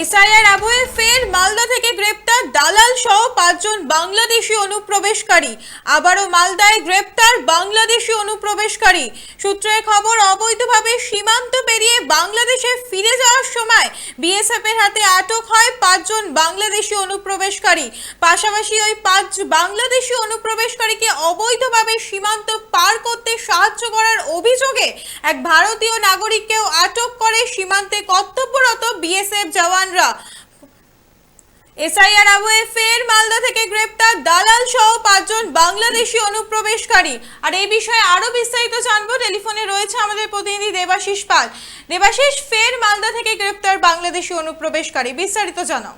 SIR আবহে ফের মালদা থেকে গ্রেপ্তার দালাল সহ পাঁচজন বাংলাদেশি অনুপ্রবেশকারী, আবারও মালদায় গ্রেপ্তার বাংলাদেশি অনুপ্রবেশকারী। সূত্রের খবর, অবৈধভাবে সীমান্ত পেরিয়ে বাংলাদেশে ফিরে যাওয়ার সময় বিএসএফ এর হাতে আটক হয় পাঁচজন বাংলাদেশি অনুপ্রবেশকারী। পাশাপাশি ওই পাঁচ বাংলাদেশি অনুপ্রবেশকারীকে অবৈধভাবে সীমান্ত পার করতে সাহায্য করার অভিযোগে এক ভারতীয় নাগরিককেও আটক করে সীমান্তে কর্তব্যরত বিএসএফ জওয়ানরা। এসআইআর আবহে ফের মালদা থেকে গ্রেপ্তার দালাল সহ পাঁচজন বাংলাদেশি অনুপ্রবেশকারী। আর এই বিষয়ে আরও বিস্তারিত জানব। টেলিফোনে রয়েছে আমাদের প্রতিনিধি দেবাশিস পাল। দেবাশিস, ফের মালদা থেকে গ্রেপ্তার বাংলাদেশি অনুপ্রবেশকারী। বিস্তারিত জানাও।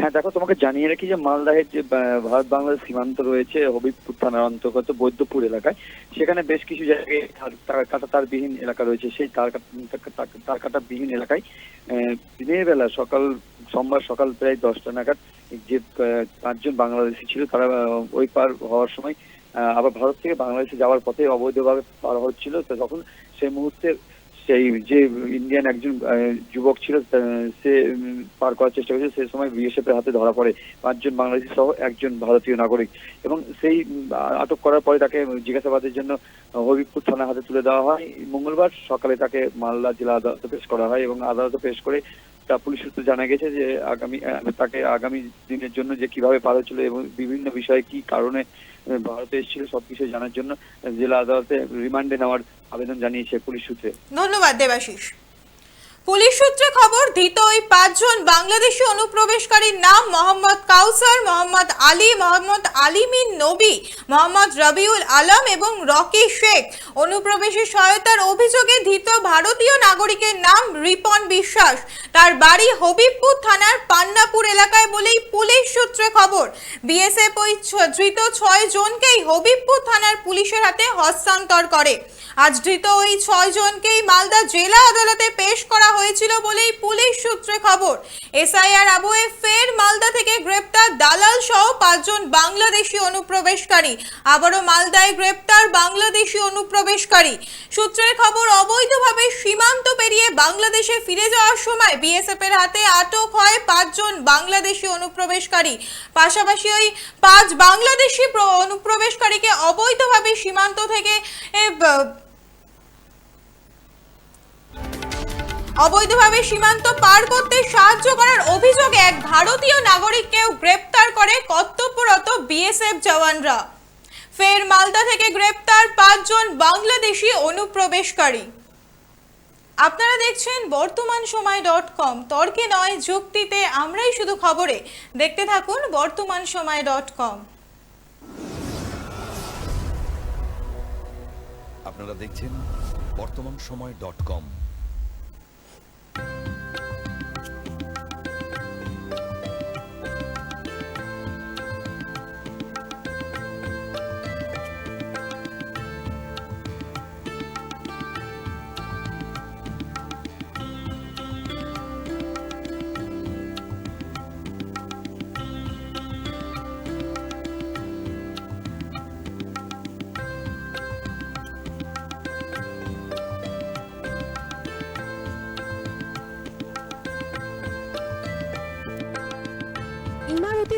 হ্যাঁ দেখো, তোমাকে জানিয়ে রাখি যে মালদাহের যে ভারত বাংলাদেশ সীমান্ত রয়েছে, হবিবপুর থানার অন্তর্গত বৈদ্যপুর এলাকায়, সেখানে বেশ কিছু জায়গায় তার- তার কাটা তারবিহীন এলাকা রয়েছে। সেই তার কাটা- তার- তার কাটা বিহীন এলাকায় দিনের বেলা সকাল, সোমবার সকাল প্রায় দশটা নাগাদ যে পাঁচজন বাংলাদেশি ছিল, তারা ওই পার হওয়ার সময় আবার ভারত থেকে বাংলাদেশে যাওয়ার পথে অবৈধভাবে পার হচ্ছিল। তো তখন সেই মুহূর্তে সেই যে ইন্ডিয়ান একজন যুবক ছিল সে পার করার চেষ্টা করেছে সেই সময় বিএসএফ এর হাতে ধরা পড়ে। পাঁচজন বাংলাদেশি সহ একজন ভারতীয় নাগরিক। এবং সেই আটক করার পরে তাকে জিজ্ঞাসাবাদের জন্য হবিবপুর থানা হাতে তুলে দেওয়া হয়। মঙ্গলবার সকালে তাকে মালদা জেলা আদালতে পেশ করা হয় এবং আদালতে পেশ করে তা পুলিশ সূত্রে জানা গেছে যে, আগামী তাকে আগামী দিনের জন্য যে কীভাবে পার হচ্ছিল এবং বিভিন্ন বিষয়ে কি কারণে ভারতে এসেছিল সবকিছু জানার জন্য জেলা আদালতে রিমান্ডে নেওয়ার আবেদন জানিয়েছে পুলিশ সূত্রে। ধন্যবাদ দেবাশিস। পুলিশ সূত্রে খবর, ধৃত ওই পাঁচজন বাংলাদেশি অনুপ্রবেশকারীর নাম মোহাম্মদ কাউসার, মোহাম্মদ আলী, মোহাম্মদ আলিমিন নবী, মোহাম্মদ রবিউল আলম এবং রকি শেখ। অনুপ্রবেশের সহায়তার অভিযোগে ধৃত ভারতীয় নাগরিকের নাম রিপন বিশ্বাস। তার বাড়ি হবিবপুর থানার পান্নাপুর এলাকায় বলেই পুলিশ সূত্রে খবর। বিএসএফ ওই ধৃত ছয় জনকেই হবিবপুর থানার পুলিশের হাতে হস্তান্তর করে। আজ ধৃত ওই ছয় জনকেই মালদা জেলা আদালতে পেশ করা হয়েছিল বলেই পুলিশ সূত্রে খবর। এসআইআর আবহে ফের মালদা থেকে গ্রেপ্তার দালাল সহ পাঁচজন বাংলাদেশি অনুপ্রবেশকারী। আবারও মালদায় গ্রেপ্তার বাংলাদেশি অনুপ্রবেশকারী। সূত্রের খবর, অবৈধভাবে সীমান্ত পেরিয়ে বাংলাদেশে ফিরে যাওয়ার সময় বিএসএফ এর হাতে আটক হয় পাঁচজন বাংলাদেশি অনুপ্রবেশকারী। পাশাপাশি ওই পাঁচ বাংলাদেশি অনুপ্রবেশকারীকে অবৈধভাবে সীমান্ত থেকে অবৈধভাবে সীমান্ত পার করতে সাহায্য করার অভিযোগে এক ভারতীয় নাগরিককেও গ্রেপ্তার করে কর্তব্যরত বিএসএফ জওয়ানরা। ফের মালদা থেকে গ্রেপ্তার পাঁচজন বাংলাদেশি অনুপ্রবেশকারী। আপনারা দেখছেন বর্তমান সময় ডট কম। তর্কে নয়, যুক্তিতে আমরাই শুধু খবরে। দেখতে থাকুন বর্তমান সময় ডট কম। আপনারা দেখছেন বর্তমান সময় ডট কম।